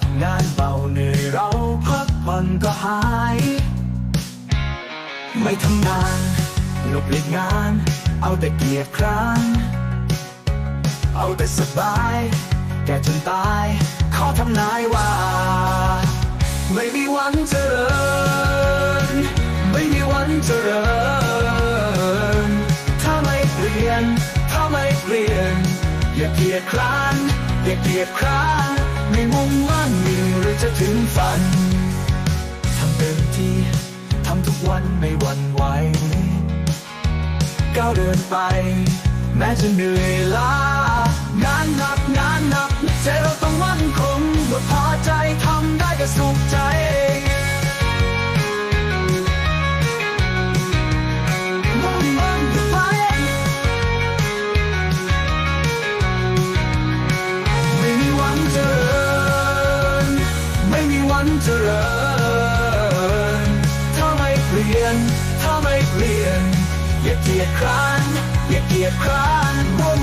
กงานเบาเหนื่อยเราพักผ่อนก็หาย ไม่ทำงานหลบเลีกงาน เอาแต่เกียรคร้านเอาแต่สบาย แก่จนตายขอทำนายว่า ไม่มีวันเจริญ ไม่มีวันเจริญ ถ้าไม่เปลี่ยน ถ้าไม่เปลี่ยน อย่าเกียดคร้าน อย่าเกียดคร้าน ไม่มุ่งมั่นมีหรือจะถึงฝัน ทำเต็มที่ทำทุกวันไม่หวั่นไหว ก้าวเดินไป แม้จะเหนื่อยล้างานหนักงานหนักใจเราต้องมั่นคงเมื่อพอใจทำได้ก็สุขใจ จริญ ถ้าไม่เปลี่ยน ถ้าไม่เปลี่ยน อย่าเกียดคร้าน อย่าเกียดคร้านมุ่ง